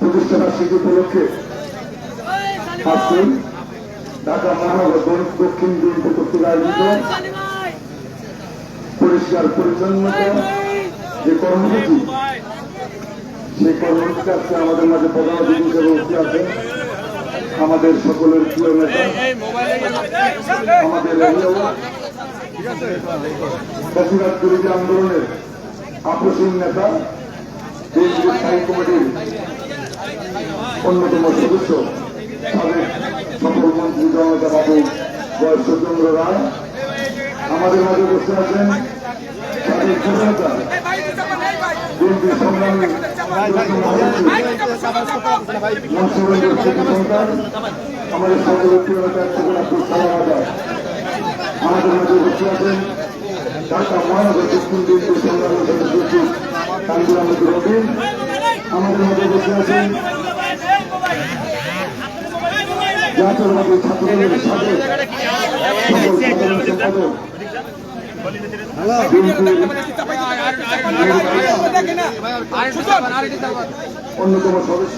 প্রতিষ্ঠাবার্ষিকী উপলক্ষে ঢাকা মহানগর দক্ষিণ বিএনপি আয়োজিত পরিষ্কার পরিচ্ছন্নতা যে কর্মসূচি সেই কর্মসূচি আজকে আমাদের মাঝে প্রধান অতিথি হিসেবে উপস্থিত আছেন আমাদের সকলের প্রিয় নেতা, আমাদের বেশিরভাগ বিরোধী আন্দোলনের আপসীন নেতা বিএনপি স্থায়ী কমিটির অন্যতম সদস্য সাবেক সফল মন্ত্রী জনতা বাবু বয়স সত্যেন্দ্র রায় আমাদের মাঝে বসে আছেন সাবেক যুবনেতা বিএনপি সংগ্রামী আমাদের সকলের প্রিয় নেতা আমাদের বসে আছেন ঢাকা মহানগর দক্ষিণ বিএনপি সংগ্রামী সদস্য কান্দির আহমেদ রবিন আমাদের মাঝে বসে আছেন অন্যতম সদস্য।